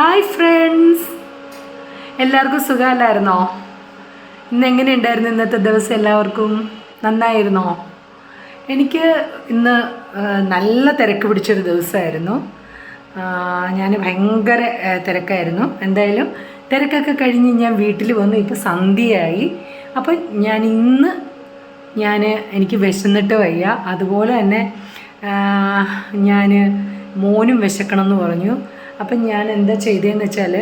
Hi friends എല്ലാവർക്കും സുഖമല്ലായിരുന്നോ? ഇന്ന് എങ്ങനെയുണ്ടായിരുന്നു ഇന്നത്തെ ദിവസം എല്ലാവർക്കും? നന്നായിരുന്നോ? എനിക്ക് ഇന്ന് നല്ല തിരക്ക് പിടിച്ചൊരു ദിവസമായിരുന്നു. ഞാൻ ഭയങ്കര തിരക്കായിരുന്നു. എന്തായാലും തിരക്കൊക്കെ കഴിഞ്ഞ് ഞാൻ വീട്ടിൽ വന്നു. ഇപ്പോൾ സന്ധ്യയായി. അപ്പോൾ ഞാൻ ഇന്ന് ഞാൻ എനിക്ക് വിശന്നിട്ട് വയ്യ. അതുപോലെ തന്നെ ഞാൻ മോനും വിശക്കണം എന്ന് പറഞ്ഞു. അപ്പം ഞാൻ എന്താ ചെയ്തതെന്ന് വെച്ചാൽ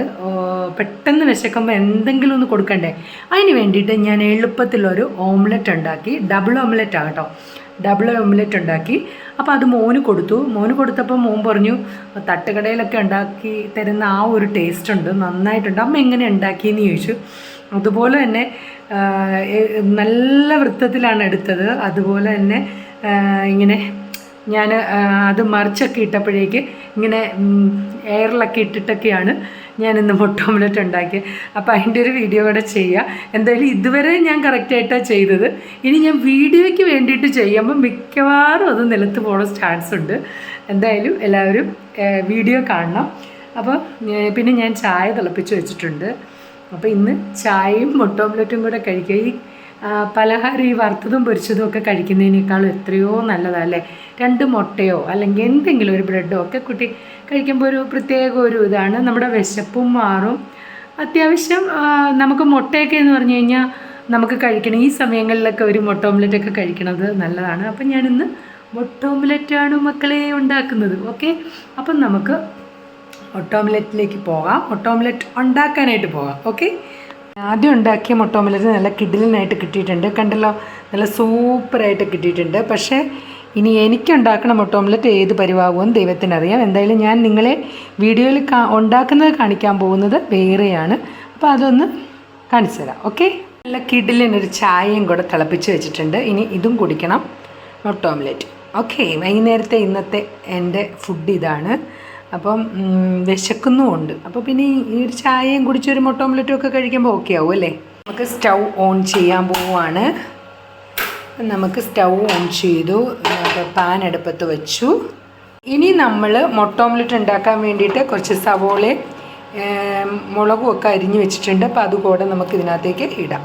പെട്ടെന്ന് വിശക്കുമ്പോൾ എന്തെങ്കിലും ഒന്ന് കൊടുക്കണ്ടേ? അതിന് വേണ്ടിയിട്ട് ഞാൻ എളുപ്പത്തിലൊരു ഓംലെറ്റ് ഉണ്ടാക്കി ഡബിൾ ഓംലെറ്റ് ആകട്ടോ ഡബിൾ ഓംലെറ്റ് ഉണ്ടാക്കി. അപ്പോൾ അത് മോന് കൊടുത്തു. മോന് കൊടുത്തപ്പോൾ മോൻ പറഞ്ഞു തട്ടുകടയിലൊക്കെ ഉണ്ടാക്കി തരുന്ന ആ ഒരു ടേസ്റ്റ് ഉണ്ട് നന്നായിട്ടുണ്ട്. അമ്മ എങ്ങനെ ഉണ്ടാക്കിയെന്ന് ചോദിച്ചു. അതുപോലെ തന്നെ നല്ല വൃത്തത്തിലാണ് എടുത്തത്. അതുപോലെ തന്നെ ഇങ്ങനെ ഞാൻ അത് മറിച്ചൊക്കെ ഇട്ടപ്പോഴേക്ക് ഇങ്ങനെ എയറിലൊക്കെ ഇട്ടിട്ടൊക്കെയാണ് ഞാൻ ഇന്ന് മുട്ട ഓംലെറ്റ് ഉണ്ടാക്കിയത് അപ്പോൾ അതിന്റെ ഒരു വീഡിയോ കൂടെ ചെയ്യുക എന്തായാലും ഇതുവരെ ഞാൻ കറക്റ്റായിട്ടാണ് ചെയ്തത്. ഇനി ഞാൻ വീഡിയോയ്ക്ക് വേണ്ടിയിട്ട് ചെയ്യുമ്പോൾ മിക്കവാറും അത് നിലത്ത് പോകാൻ ചാൻസ് ഉണ്ട്. എന്തായാലും എല്ലാവരും വീഡിയോ കാണണം. അപ്പോൾ പിന്നെ ഞാൻ ചായ തിളപ്പിച്ച് വെച്ചിട്ടുണ്ട്. അപ്പോൾ ഇന്ന് ചായയും മുട്ട ഓംലെറ്റും കൂടെ കഴിക്കുക. ഈ പലഹാരം ഈ വറുത്തതും പൊരിച്ചതും ഒക്കെ കഴിക്കുന്നതിനേക്കാളും എത്രയോ നല്ലതല്ലേ രണ്ട് മുട്ടയോ അല്ലെങ്കിൽ എന്തെങ്കിലും ഒരു ബ്രെഡോ ഒക്കെ കുട്ടി കഴിക്കുമ്പോൾ ഒരു പ്രത്യേക ഒരു ഇതാണ്. നമ്മുടെ വിശപ്പും മാറും. അത്യാവശ്യം നമുക്ക് മുട്ടയൊക്കെ എന്ന് പറഞ്ഞു കഴിഞ്ഞാൽ നമുക്ക് കഴിക്കണം ഈ സമയങ്ങളിലൊക്കെ ഒരു മുട്ട ഓംലെറ്റ് ഒക്കെ കഴിക്കണത് നല്ലതാണ്. അപ്പം ഞാനിന്ന് മുട്ട ഓംലെറ്റാണ് മക്കളെ ഉണ്ടാക്കുന്നത്. ഓക്കെ? അപ്പം നമുക്ക് മുട്ട ഓംലെറ്റിലേക്ക് പോകാം. മുട്ട ഓംലെറ്റ് ഉണ്ടാക്കാനായിട്ട് പോകാം. ഓക്കെ? ആദ്യം ഉണ്ടാക്കിയ മുട്ട ഓംലെറ്റ് നല്ല കിഡിലിനായിട്ട് കിട്ടിയിട്ടുണ്ട്. കണ്ടല്ലോ? നല്ല സൂപ്പറായിട്ട് കിട്ടിയിട്ടുണ്ട്. പക്ഷേ ഇനി എനിക്കുണ്ടാക്കണ മുട്ട ഓംലറ്റ് ഏത് പരിവാകുമെന്ന് ദൈവത്തിനറിയാം. എന്തായാലും ഞാൻ നിങ്ങളെ വീഡിയോയിൽ കാ ഉണ്ടാക്കുന്നത് കാണിക്കാൻ പോകുന്നത് വേറെയാണ്. അപ്പോൾ അതൊന്ന് കാണിച്ചു തരാം. ഓക്കെ? നല്ല കിഡിലിനൊരു ചായയും കൂടെ തിളപ്പിച്ച് വെച്ചിട്ടുണ്ട്. ഇനി ഇതും കുടിക്കണം. മുട്ട ഓംലറ്റ് ഓക്കെ വൈകുന്നേരത്തെ ഇന്നത്തെ എന്റെ ഫുഡ് ഇതാണ്. അപ്പം വിശക്കുന്നുമുണ്ട്. അപ്പോൾ പിന്നെ ഈ ഒരു ചായയും കുടിച്ചൊരു മുട്ട ഓംലെറ്റും ഒക്കെ കഴിക്കുമ്പോൾ ഓക്കെ ആവും അല്ലേ? നമുക്ക് സ്റ്റൗ ഓൺ ചെയ്യാൻ പോവുകയാണ് നമുക്ക് സ്റ്റൗ ഓൺ ചെയ്തു. പാൻ അടുപ്പത്ത് വെച്ചു. ഇനി നമ്മൾ മുട്ട ഓംലെറ്റ് ഉണ്ടാക്കാൻ വേണ്ടിയിട്ട് കുറച്ച് സവോളയും മുളകും ഒക്കെ അരിഞ്ഞ് വെച്ചിട്ടുണ്ട്. അപ്പോൾ അതുകൂടെ നമുക്ക് ഇതിനകത്തേക്ക് ഇടാം.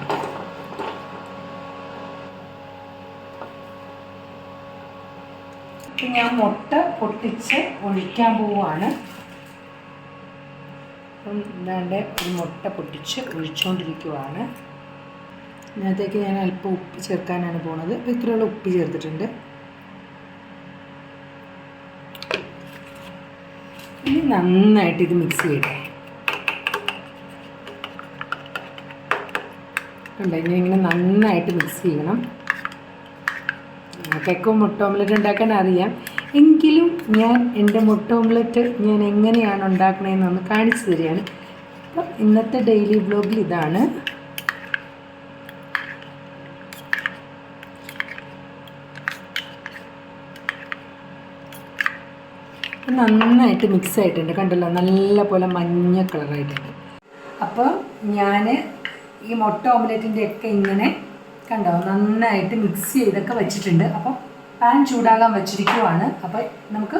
ഞാൻ മുട്ട പൊട്ടിച്ച് ഒഴിക്കാൻ പോവുകയാണ്. അപ്പം ഇതാണ്ട് ഒരു മുട്ട പൊട്ടിച്ച് ഒഴിച്ചുകൊണ്ടിരിക്കുവാണ് ഇതിനകത്തേക്ക് ഞാൻ അല്പം ഉപ്പ് ചേർക്കാനാണ് പോണത്. അപ്പോൾ ഇത്രയുള്ള ഉപ്പ് ചേർത്തിട്ടുണ്ട്. ഇനി നന്നായിട്ട് ഇത് മിക്സ് ചെയ്യട്ടെ. കണ്ടോ? ഇനി ഇങ്ങനെ നന്നായിട്ട് മിക്സ് ചെയ്യണം. നമുക്കൊക്കെ മുട്ട ഓംലെറ്റ് ഉണ്ടാക്കാൻ അറിയാം. എങ്കിലും ഞാൻ എന്റെ മുട്ട ഓംലെറ്റ് ഞാൻ എങ്ങനെയാണ് ഉണ്ടാക്കണതെന്നൊന്ന് കാണിച്ചു തരികയാണ്. അപ്പം ഇന്നത്തെ ഡെയിലി വ്ലോഗിൽ ഇതാണ്. നന്നായിട്ട് മിക്സ് ആയിട്ടുണ്ട്. കണ്ടല്ലോ നല്ല പോലെ മഞ്ഞ കളറായിട്ടുണ്ട്. അപ്പോൾ ഞാൻ ഈ മുട്ട ഓംലെറ്റിന്റെ ഒക്കെ ഇങ്ങനെ കണ്ടോ? നന്നായിട്ട് മിക്സ് ചെയ്തൊക്കെ വെച്ചിട്ടുണ്ട്. അപ്പോൾ പാൻ ചൂടാകാൻ വെച്ചിരിക്കുവാണ്. അപ്പോൾ നമുക്ക്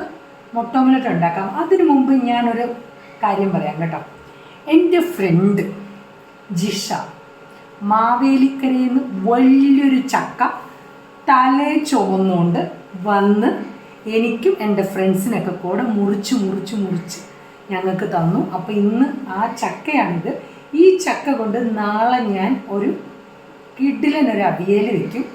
മുട്ട ഉണ്ടാക്കാം. അതിനു മുമ്പ് ഞാനൊരു കാര്യം പറയാം കേട്ടോ. എന്റെ ഫ്രണ്ട് ജിഷ മാവേലിക്കരയിൽ നിന്ന് വലിയൊരു ചക്ക തലേ ചുവന്നുകൊണ്ട് വന്ന് എനിക്കും എന്റെ ഫ്രണ്ട്സിനൊക്കെ കൂടെ മുറിച്ച് മുറിച്ച് മുറിച്ച് ഞങ്ങൾക്ക് തന്നു. അപ്പോൾ ഇന്ന് ആ ചക്കയാണിത്. ഈ ചക്ക കൊണ്ട് നാളെ ഞാൻ ഒരു കിഡിലിനൊരു അവിയൽ വെക്കും.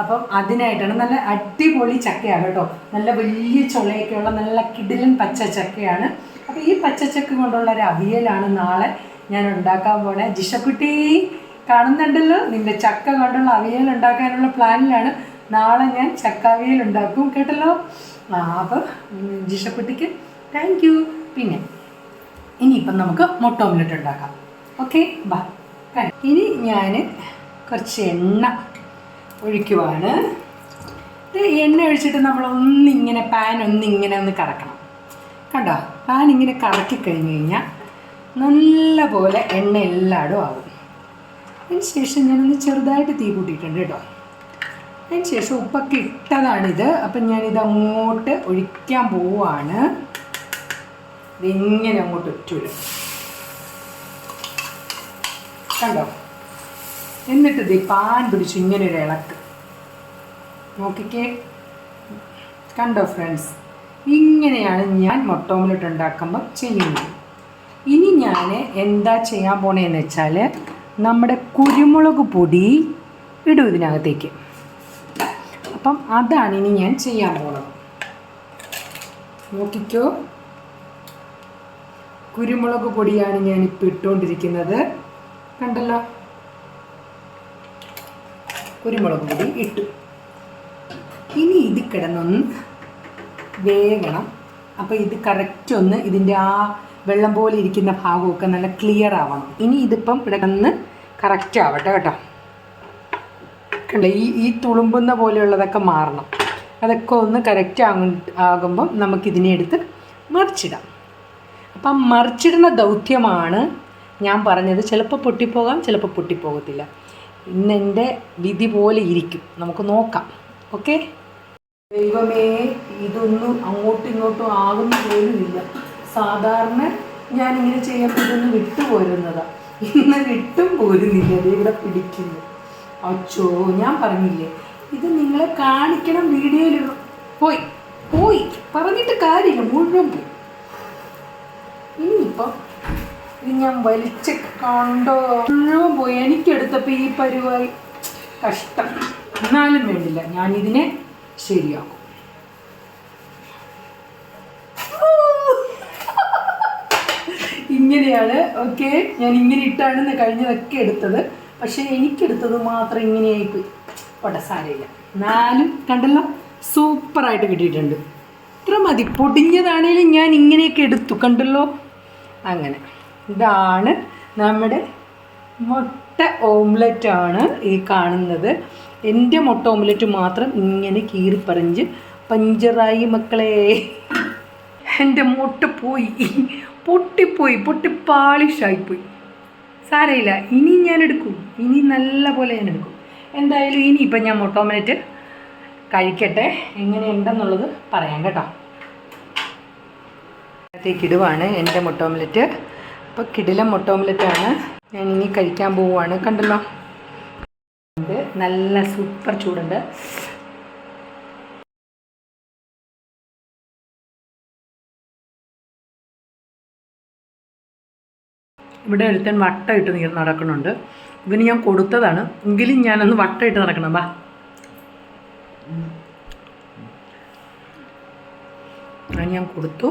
അപ്പം അതിനായിട്ടാണ് നല്ല അടിപൊളി ചക്കയാണ് കേട്ടോ. നല്ല വലിയ ചുളയൊക്കെയുള്ള നല്ല കിഡിലൻ പച്ച ചക്കയാണ്. അപ്പോൾ ഈ പച്ചച്ചക്ക കൊണ്ടുള്ള ഒരു അവിയലാണ് നാളെ ഞാൻ ഉണ്ടാക്കാൻ പോണേ. ജിഷക്കുട്ടി കാണുന്നുണ്ടല്ലോ? നിന്റെ ചക്ക കൊണ്ടുള്ള അവിയൽ ഉണ്ടാക്കാനുള്ള പ്ലാനിലാണ്. നാളെ ഞാൻ ചക്ക അവിയൽ ഉണ്ടാക്കും കേട്ടല്ലോ? ആ അപ്പോൾ ജിഷക്കുട്ടിക്ക് താങ്ക് യു പിന്നെ ഇനിയിപ്പം നമുക്ക് മുട്ട ഓംലെറ്റ് ഉണ്ടാക്കാം. ഓക്കെ ബാ ഇനി ഞാൻ കുറച്ച് എണ്ണ ഒഴിക്കുവാണ്. ഇത് എണ്ണ ഒഴിച്ചിട്ട് നമ്മൾ ഒന്നിങ്ങനെ പാൻ ഒന്നിങ്ങനെ ഒന്ന് കറക്കണം. കണ്ടോ? പാൻ ഇങ്ങനെ കറക്കി കഴിഞ്ഞ് കഴിഞ്ഞാൽ നല്ല പോലെ എണ്ണ എല്ലായിടും ആവും. അതിന് ശേഷം ഞാനൊന്ന് ചെറുതായിട്ട് തീ കൂട്ടിയിട്ടുണ്ട് കേട്ടോ. അതിന് ശേഷം ഉപ്പൊക്കെ ഇട്ടതാണിത്. അപ്പം ഞാനിത് അങ്ങോട്ട് ഒഴിക്കാൻ പോവുകയാണ് ഇതിങ്ങനെ അങ്ങോട്ട് ഒറ്റ കണ്ടോ? എന്നിട്ട് ദേ പാൻ പിടിച്ച് ഇങ്ങനെ ഒരു ഇളക്ക്. നോക്കിക്കേ. കണ്ടോ ഫ്രണ്ട്സ് ഇങ്ങനെയാണ് ഞാൻ മുട്ട ഉണ്ടാക്കുമ്പോൾ ചെയ്യുന്നത്. ഇനി ഞാൻ എന്താ ചെയ്യാൻ പോണേന്ന് വെച്ചാൽ നമ്മുടെ കുരുമുളക് പൊടി ഇടും ഇതിനകത്തേക്ക്. അപ്പം അതാണ് ഇനി ഞാൻ ചെയ്യാൻ പോണത്. നോക്കിക്കോ. കുരുമുളക് പൊടിയാണ് ഞാൻ ഇപ്പോൾ ഇട്ടുകൊണ്ടിരിക്കുന്നത് കണ്ടല്ലോ? കുരുമുളക് പൊടി ഇട്ടു. ഇനി ഇത് കിടന്നൊന്ന് വേകണം അപ്പോൾ ഇത് കറക്റ്റ് ഒന്ന് ഇതിന്റെ ആ വെള്ളം പോലെ ഇരിക്കുന്ന ഭാഗമൊക്കെ നല്ല ക്ലിയർ ആവണം. ഇനി ഇതിപ്പം കിടന്ന് കറക്റ്റ് ആവട്ടെ കേട്ടോ. കണ്ട ഈ ഈ തുളുമ്പുന്ന പോലെയുള്ളതൊക്കെ മാറണം. അതൊക്കെ ഒന്ന് കറക്റ്റ് ആകുമ്പം നമുക്കിതിനെ എടുത്ത് മറിച്ചിടാം. അപ്പം മറിച്ചിടുന്ന ദൗത്യമാണ് ഞാൻ പറഞ്ഞത്. ചിലപ്പോൾ പൊട്ടിപ്പോകാം ചിലപ്പോൾ പൊട്ടിപ്പോകത്തില്ല. ഇന്ന് എന്റെ വിധി പോലെ ഇരിക്കും. നമുക്ക് നോക്കാം. ഓക്കെ? ദൈവമേ ഇതൊന്നും അങ്ങോട്ടും ഇങ്ങോട്ടും ആകുന്ന പോലുമില്ല സാധാരണ ഞാനിങ്ങനെ ചെയ്യുമ്പോൾ ഇതൊന്ന് വിട്ടുപോരുന്നതാണ് ഇന്ന് വിട്ടും പോരുന്നില്ല. അത് ഇവിടെ പിടിക്കുന്നു. അച്ചോ ഞാൻ പറഞ്ഞില്ലേ ഇത് നിങ്ങളെ കാണിക്കണം വീഡിയോയിൽ പോയി. പോയി. പറഞ്ഞിട്ട് കാര്യമില്ല. മുഴുവൻ പോയി. ഇനിയിപ്പം ഇത് ഞാൻ വലിച്ച് കണ്ടോ മുഴുവൻ പോയി എനിക്കെടുത്തപ്പോൾ ഈ പരിവായി കഷ്ടം. എന്നാലും വേണ്ടില്ല ഇതിനെ ശരിയാക്കും. ഇങ്ങനെയാണ് ഓക്കെ ഞാൻ ഇങ്ങനെ ഇട്ടാണ് കഴിഞ്ഞതൊക്കെ എടുത്തത്. പക്ഷേ എനിക്കെടുത്തത് മാത്രം ഇങ്ങനെയായിപ്പോയി. പോട്ടെ സാരമില്ല എന്നാലും കണ്ടല്ലോ സൂപ്പറായിട്ട് കിട്ടിയിട്ടുണ്ട്. ഇത്ര മതി. പൊടിഞ്ഞതാണേലും ഞാൻ ഇങ്ങനെയൊക്കെ എടുത്തു കണ്ടല്ലോ? അങ്ങനെ. ഇതാണ് നമ്മുടെ മുട്ട ഓംലെറ്റ് ആണ് ഈ കാണുന്നത്. എന്റെ മുട്ട ഓംലെറ്റ് മാത്രം ഇങ്ങനെ കീറിപ്പറിഞ്ച് പഞ്ചറായി മക്കളെ. എന്റെ മുട്ട പോയി. പൊട്ടിപ്പോയി പൊട്ടി പാളിഷായിപ്പോയി സാരയില്ല ഇനി ഞാൻ എടുക്കും. ഇനി നല്ല പോലെ ഞാൻ എടുക്കും. എന്തായാലും ഇനി ഇപ്പം ഞാൻ മുട്ട ഓംലെറ്റ് കഴിക്കട്ടെ. എങ്ങനെയുണ്ടെന്നുള്ളത് പറയാം കേട്ടോ. അതിലേക്ക് ഇടുവാണ് എന്റെ മുട്ട ഓംലെറ്റ്. അപ്പോൾ കിടിലം മുട്ട ഓംലെറ്റാണ് ഞാൻ ഇനി കഴിക്കാൻ പോവുകയാണ് കണ്ടല്ലോ? നല്ല സൂപ്പർ ചൂടുണ്ട്. ഇവിടെ ഒരുത്തൻ വട്ടയിട്ട് നീ നടക്കുന്നുണ്ട്. ഇവന് ഞാൻ കൊടുത്തതാണ്. എങ്കിലും ഞാനൊന്ന് വട്ടയിട്ട് നടക്കണം. അത് ഞാൻ കൊടുത്തു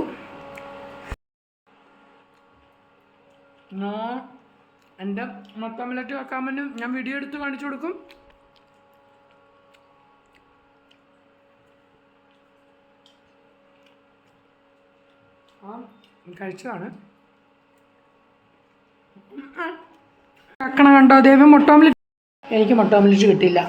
ഞാൻ എന്റെ മൊത്തമിലറ്റ് വെക്കാൻ വേണ്ടി ഞാൻ വീഡിയോ എടുത്ത് കാണിച്ചു കൊടുക്കും. ആ കഴിച്ചതാണ്. കക്കണ കണ്ടോ? ദേവി മുട്ട എനിക്ക് മുട്ട ഓംലെറ്റ് കിട്ടില്ല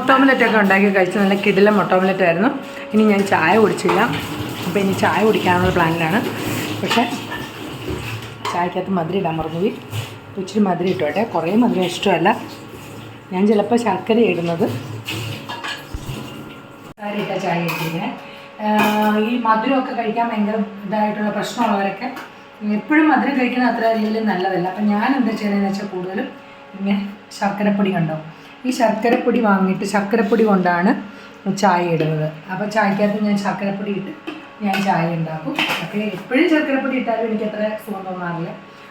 ഒക്കെ ഉണ്ടാക്കി കഴിച്ച് നല്ല കിടിലം മുട്ട ഓംലെറ്റ് ആയിരുന്നു. ഇനി ഞാൻ ചായ കുടിച്ചില്ല. അപ്പോൾ ഇനി ചായ കുടിക്കാനുള്ള പ്ലാനിലാണ് പക്ഷേ ചായക്കകത്ത് മധുരം ഇടാൻ മറന്നുപോയി. ഇച്ചിരി മധുരം ഇട്ടോട്ടെ. കുറേ മധുരം ഇഷ്ടമല്ല. ഞാൻ ചിലപ്പോൾ ശർക്കര ഇടുന്നത്. ഇട്ട ചായ ഇട്ടിങ്ങനെ ഈ മധുരമൊക്കെ കഴിക്കാൻ ഭയങ്കര ഇതായിട്ടുള്ള പ്രശ്നമുള്ളവരൊക്കെ എപ്പോഴും മധുരം കഴിക്കുന്ന അത്ര രീതിയിൽ നല്ലതല്ല. അപ്പം ഞാൻ എന്താ ചെയ്യണമെന്ന് വെച്ചാൽ കൂടുതലും ഇങ്ങനെ ശർക്കരപ്പൊടി കണ്ടോ? ഈ ശർക്കരപ്പൊടി വാങ്ങിയിട്ട് ശർക്കരപ്പൊടി കൊണ്ടാണ് ചായ ഇടുന്നത്. അപ്പോൾ ചായക്കകത്ത് ഞാൻ ശർക്കരപ്പൊടി ഇട്ട് ഞാൻ ചായ ഉണ്ടാക്കും. അപ്പോൾ എപ്പോഴും ശർക്കരപ്പൊടി ഇട്ടാലും എനിക്ക് അത്ര സുഖം തോന്നാറില്ല.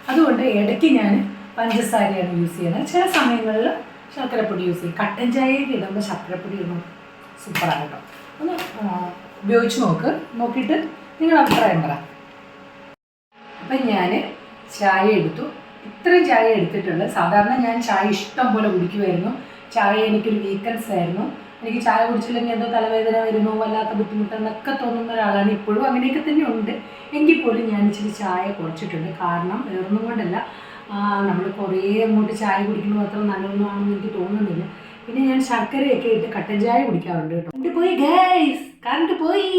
അതുകൊണ്ട് ഇടയ്ക്ക് ഞാൻ പഞ്ചസാരയാണ് യൂസ് ചെയ്യുന്നത്. ചില സമയങ്ങളിൽ ശർക്കരപ്പൊടി യൂസ് ചെയ്യും. കട്ടൻ ചായയൊക്കെ ഇടുമ്പോൾ ശർക്കരപ്പൊടി ഇടുമ്പോൾ സൂപ്പറാണ് കേട്ടോ ഒന്ന് ഉപയോഗിച്ച് നോക്ക്. നോക്കിയിട്ട് നിങ്ങൾ അഭിപ്രായം പറ. അപ്പം ഞാൻ ചായ എടുത്തു. ഇത്രയും ചായ എടുത്തിട്ടുണ്ട്. സാധാരണ ഞാൻ ചായ ഇഷ്ടം പോലെ കുടിക്കുമായിരുന്നു. ചായ എനിക്കൊരു വീക്കൻസ് ആയിരുന്നു. എനിക്ക് ചായ കുടിച്ചില്ലെങ്കിൽ എന്തോ തലവേദന വരുന്നു വല്ലാത്ത ബുദ്ധിമുട്ടെന്നൊക്കെ തോന്നുന്ന ഒരാളാണ് ഇപ്പോഴും. അങ്ങനെയൊക്കെ തന്നെ ഉണ്ട് എങ്കിൽ പോലും ഞാൻ ഇച്ചിരി ചായ കുറച്ചിട്ടുണ്ട് കാരണം വേറൊന്നും കൊണ്ടല്ല. നമ്മൾ കുറേ അങ്ങോട്ട് ചായ കുടിക്കുന്നത് അത്ര നല്ലൊന്നാണെന്ന് എനിക്ക് തോന്നുന്നില്ല. പിന്നെ ഞാൻ ശർക്കരയൊക്കെ ഇട്ട് കട്ടൻ ചായ കുടിക്കാറുണ്ട് കേട്ടോ. പോയി ഗൈസ് കറണ്ട് പോയി.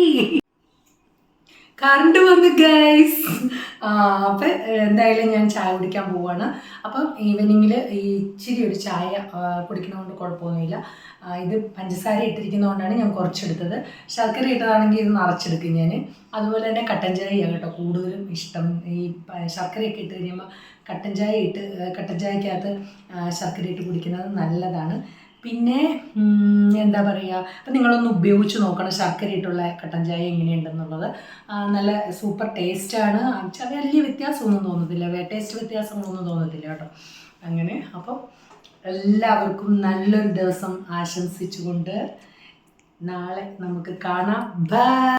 കറണ്ട് വന്നു ഗൈസ് അപ്പം എന്തായാലും ഞാൻ ചായ കുടിക്കാൻ പോവാണ്. അപ്പം ഈവനിങ്ങിൽ ഈ ഇച്ചിരി ഒരു ചായ കുടിക്കുന്നതുകൊണ്ട് കുഴപ്പമൊന്നുമില്ല. ഇത് പഞ്ചസാര ഇട്ടിരിക്കുന്നതുകൊണ്ടാണ് ഞാൻ കുറച്ചെടുത്തത്. ശർക്കര ഇട്ടതാണെങ്കിൽ ഇത് നിറച്ചെടുക്കും ഞാൻ അതുപോലെ തന്നെ കട്ടൻ ചായയാണ് കേട്ടോ കൂടുതലും ഇഷ്ടം. ഈ ശർക്കരയൊക്കെ ഇട്ട് കഴിയുമ്പോൾ കട്ടൻ ചായ ഇട്ട് കട്ടൻ ചായക്കകത്ത് ശർക്കര ഇട്ട് കുടിക്കുന്നത് നല്ലതാണ്. പിന്നെ എന്താ പറയുക അപ്പം നിങ്ങളൊന്ന് ഉപയോഗിച്ച് നോക്കണം ശർക്കര ഇട്ടുള്ള കട്ടൻ ചായ എങ്ങനെയുണ്ടെന്നുള്ളത്. നല്ല സൂപ്പർ ടേസ്റ്റാണ് വലിയ വ്യത്യാസമൊന്നും തോന്നത്തില്ല. ടേസ്റ്റ് വ്യത്യാസങ്ങളൊന്നും തോന്നത്തില്ല കേട്ടോ. അങ്ങനെ അപ്പം എല്ലാവർക്കും നല്ലൊരു ദിവസം ആശംസിച്ചുകൊണ്ട് നാളെ നമുക്ക് കാണാം. ബൈ